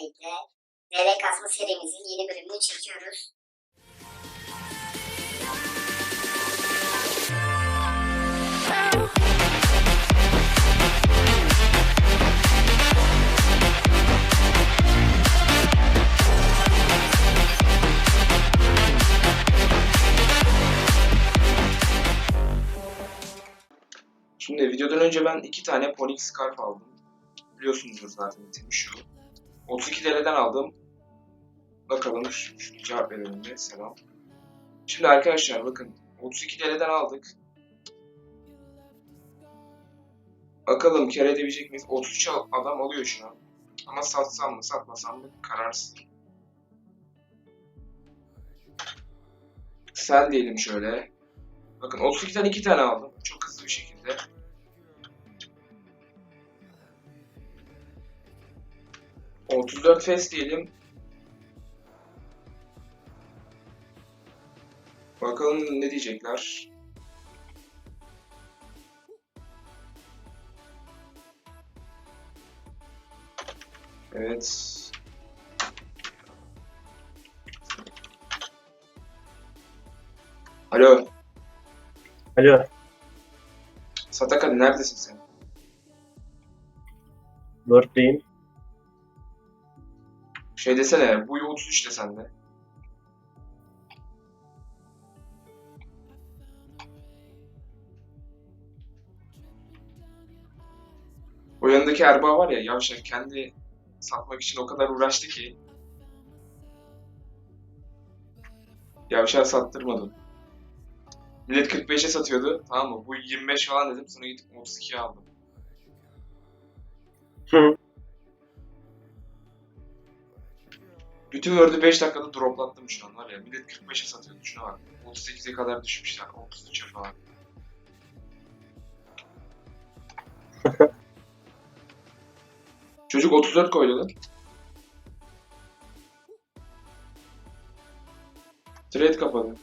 Birlikte DL kasma serimizin yeni bölümünü çekiyoruz. Şimdi videodan önce ben iki tane Ponyx Scarf aldım. Biliyorsunuzdur zaten şu. 32 TL'den aldım. Bakalım cevap verelim de selam. Şimdi arkadaşlar bakın 32 TL'den aldık. Bakalım kar edebilecek miyiz? 33 al- adam alıyor şu an. Ama satsam mı satmasam mı kararsızım. Sel diyelim şöyle. Bakın 32'den 2 tane aldım. Çok hızlı bir şekilde. Otuz dört fes diyelim. Bakalım ne diyecekler. Evet. Alo. Alo. Sataka neredesin sen? Word'deyim. Şey desene, bu 33 de sende. O yanındaki Erbaa var ya, yavşak kendi satmak için o kadar uğraştı ki. Yavşağı sattırmadım. Millet 45'e satıyordu, tamam mı? Bu 25 falan dedim, sonra gidip 32'ye aldım. Hı. Bütün Word'ü 5 dakikada droplattım şu an var ya. Millet 45'e satıyordu şuna bak. 38'e kadar düşmüşler. 33'e falan. Çocuk 34 koydu lan. Trade kapadı.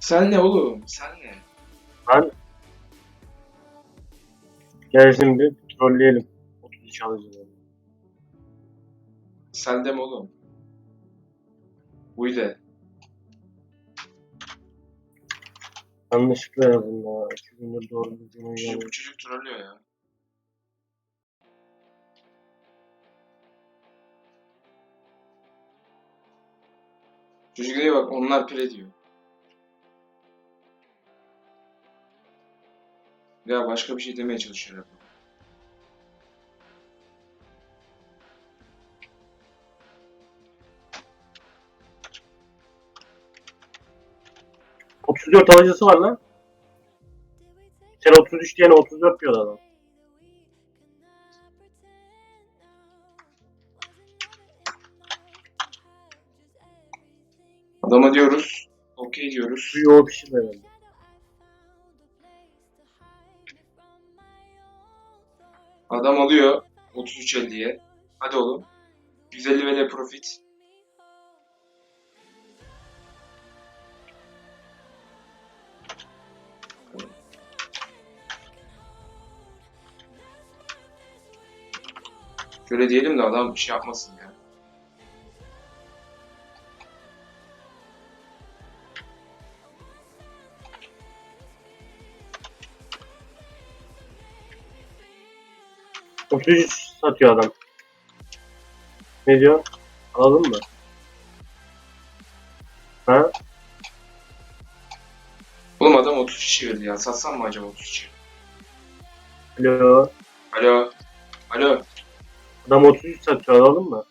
Sen ne oğlum? Sen ne? Ben gel şimdi trolleyelim. 33 alacağız. Sen de mi oğlum? Buydu. Yanlışlıkla yazdım ya. İki gündür doğru düzgün Çocuk, oynayamıyorum. bu çocuk trollüyor ya. Çocuk diyor bak onlar pire diyor. Ya başka bir şey demeye çalışıyor hep. ya. 34 alıcısı var lan. Sen 33 diyene 34 diyor adam. Adama diyoruz. Okey diyoruz. Suyu o pişir herhalde. Adam alıyor 33.50'ye. Hadi oğlum. 150 vele profit. Şöyle diyelim de adam bir şey yapmasın ya. 33 satıyor adam. Ne diyor? Alalım mı? Ha? Oğlum adam 33 çevirdi ya. Satsam mı acaba 33'ü? Alo. Alo. Alo. Adam 33 satıyor alalım mı?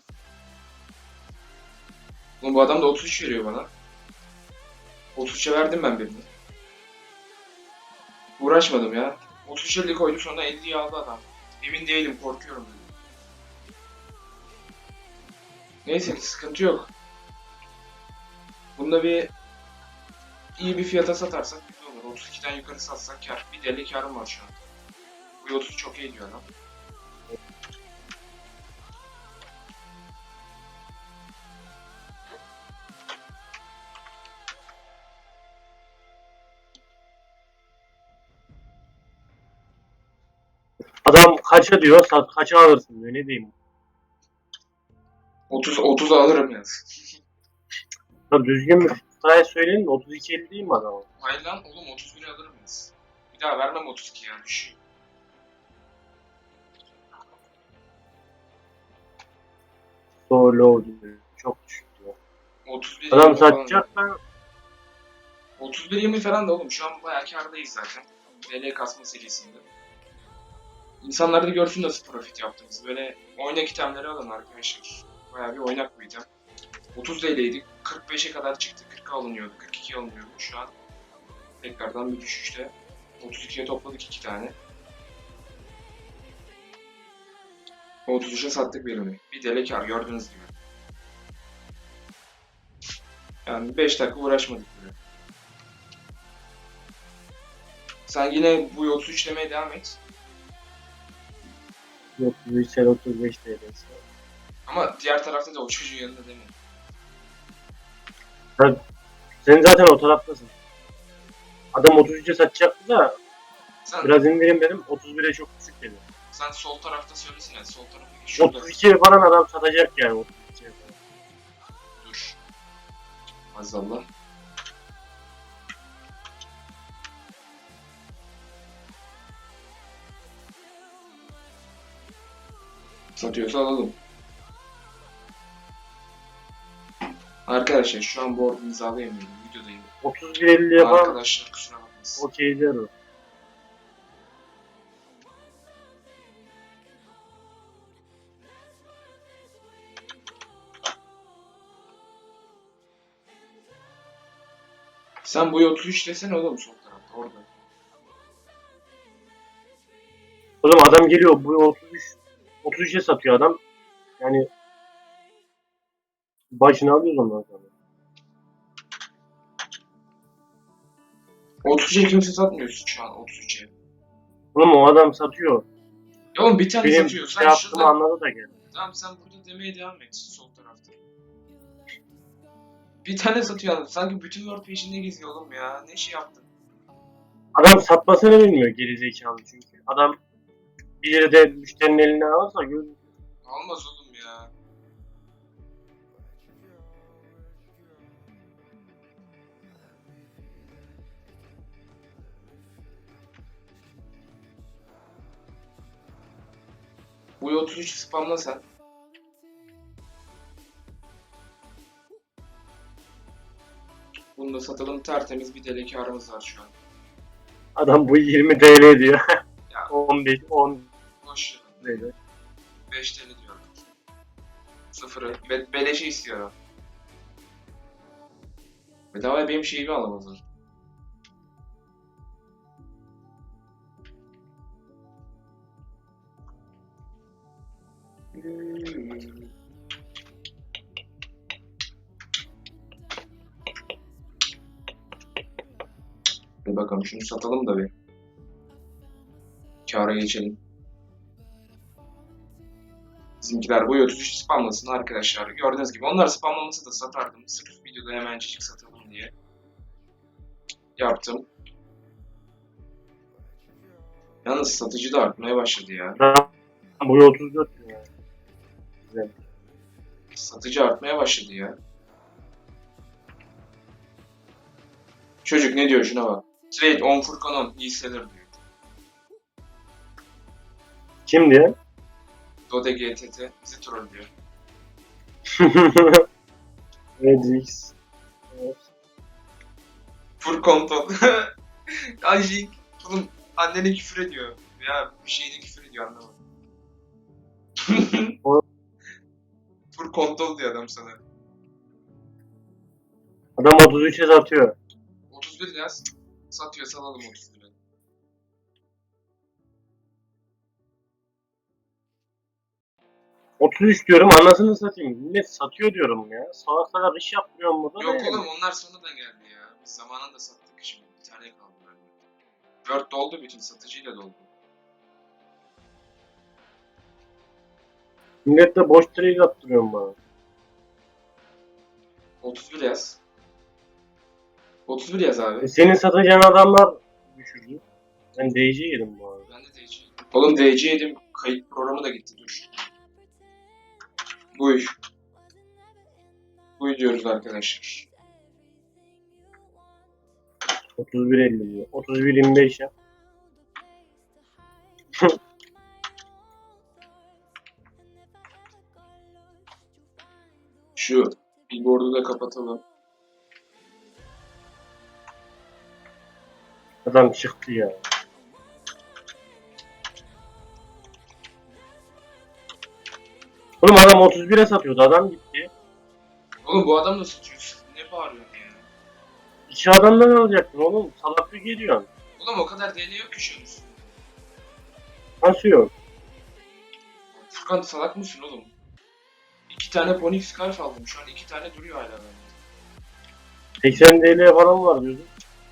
Oğlum bu adam da 33 veriyor bana. 33'e verdim ben birini. Uğraşmadım ya. 33 50 koydu sonra 50'yi aldı adam. Emin değilim korkuyorum. Neyse sıkıntı yok. Bunda bir iyi bir fiyata satarsak güzel olur. 32'den yukarı satsak kar. Bir deli karım var şu an. Bu 30 çok iyi diyor lan. Adam kaça diyor, sat kaça alırsın diyor. Ne diyeyim? 30 30'a alırım yaz. Ya düzgün bir sayı söyleyin de 32 50 değil mi adama? Hayır lan oğlum 31'e alırım yaz. Bir daha vermem 32 yani düşün. So low diyor. Çok düşük diyor. 31 Adam 20 falan. satacak ben 31 20 falan da oğlum şu an bayağı kârdayız zaten. DL kasma serisinde. İnsanlar da görsün nasıl profit yaptığımızı. Böyle oynak itemleri alın arkadaşlar. Bayağı bir oynak bir item. 30 TL'ydi. 45'e kadar çıktı. 40'a alınıyordu. 42 alınıyordu. Şu an tekrardan bir düşüşte. 32'ye topladık 2 tane. 33'e sattık birini. Bir dele kar gördüğünüz gibi. Yani 5 dakika uğraşmadık bile. Sen yine bu 33 demeye devam et. 33 el 35 TL'si. Ama diğer tarafta da o çocuğun yanında deme. Sen zaten o taraftasın. Adam 33'e satacaktı da Sen, biraz indirim dedim 31'e çok düşük dedi. sen sol tarafta söylesene. Sol taraftaki şurada. 32'ye falan adam satacak yani 32'ye falan. Dur. Azallah. Satıyorsa alalım. Arkadaşlar şu an board imzalayamıyorum. Videodayım. 31-50'ye falan Arkadaşlar kusura bakmasın. okey o. Sen boyu 33 desene oğlum sol tarafta orada. Oğlum adam geliyor bu 33 33'e satıyor adam. Yani başını alıyoruz ondan sonra. 33'e kimse satmıyorsun şu an 33'e. Oğlum o adam satıyor. Ya oğlum bir tane Benim satıyor. şey Sen yaptığımı şurada... anladı da geldi. Tamam sen burada demeye devam et sol tarafta. Bir tane satıyor adam. Sanki bütün World peşinde geziyor oğlum ya. Ne şey yaptın? Adam satmasını bilmiyor gerizekalı çünkü. Adam bir yerde müşterinin eline alırsa gör. Almaz oğlum ya. Bu 33 spamla sen. Bunu da satalım tertemiz bir deli karımız var şu an. Adam bu 20 TL diyor. Ya 15 10 ver. TL. 5 TL diyorum. Sıfırı. Be beleşi istiyorum. Bedavaya benim şeyimi alamazlar. Bir bakalım şunu satalım da bir. Kâra geçelim. Bizimkiler boyu 33 spamlasın arkadaşlar. Gördüğünüz gibi onlar spamlaması da satardım. Sırf videoda hemencik satalım diye. Yaptım. Yalnız satıcı da artmaya başladı ya. Bu 34 diyor. Güzel. Satıcı artmaya başladı ya. Çocuk ne diyor şuna bak. Trade on Furkan on hisseler diyor. Kim diye? Dode GTT bizi trollüyor. Redix. Evet. Furkonton. Ajik. Oğlum annene küfür ediyor. Ya bir şeyine küfür ediyor anlamadım. Furkonton diyor adam sana. Adam 33'e satıyor. 31 yaz. Satıyor salalım 31'e. %33 diyorum anasını satayım. Millet satıyor diyorum ya. Salak salak iş yapmıyorum burada. Yok da yani. oğlum onlar sonradan geldi ya. Biz zamanında sattık şimdi. Bir tane kaldı bende. Word doldu bütün satıcıyla doldu. Millet de boş trade attırıyorum bana. 31 yaz. 31 yaz abi. E senin satacağın adamlar düşürdü. Ben DC yedim bu arada. Ben de değişeyim. Oğlum DC yedim. Kayıt programı da gitti dur. Buy. Buy diyoruz arkadaşlar. 31.50 diyor. 31.25 yap. Şu billboard'u da kapatalım. Adam çıktı ya. Adam 31'e satıyordu. Adam gitti. Oğlum bu adam da satıyor. Ne bağırıyorsun ya? İki adamdan alacaktın oğlum. Salaklı geliyorsun. Oğlum o kadar deli yok ki şu an üstünde. Nasıl yok? Furkan salak mısın oğlum? İki tane Phoenix Scarf aldım. Şu an iki tane duruyor hala bende. 80 TL falan var diyordun.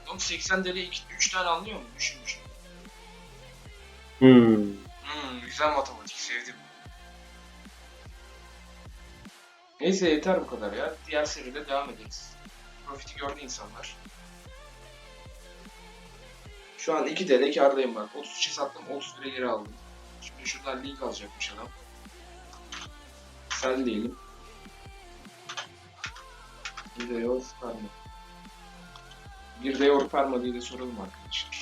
Oğlum 80 deli 3 tane anlıyor mu? Düşün düşün. Hmm. Hmm, güzel matematik sevdim. Neyse yeter bu kadar ya. Diğer seride devam ederiz. Profiti gördü insanlar. Şu an 2 TL kardayım bak. 33'e sattım 31'e geri aldım. Şimdi şuradan link alacakmış adam. Sen diyelim. Bir de yor perma. Bir de yor perma diye de soralım arkadaşlar.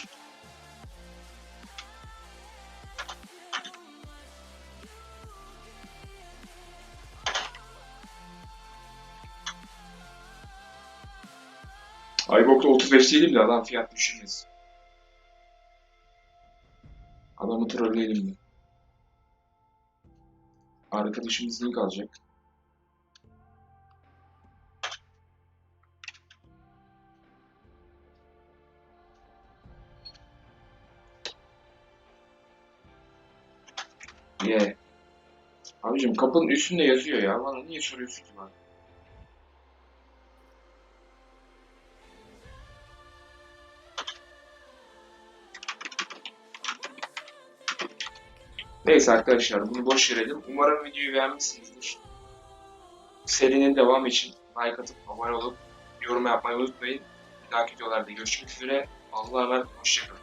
Aybox'ta 35 değilim de adam fiyat düşürmesin. Adamı trolleyelim mi? Arkadaşımız link alacak. Ye. Abicim kapının üstünde yazıyor ya. Bana niye soruyorsun ki bana? Neyse arkadaşlar bunu boş verelim. Umarım videoyu beğenmişsinizdir. Serinin devamı için like atıp abone olup yorum yapmayı unutmayın. Bir dahaki videolarda görüşmek üzere. Allah'a emanet. Hoşçakalın.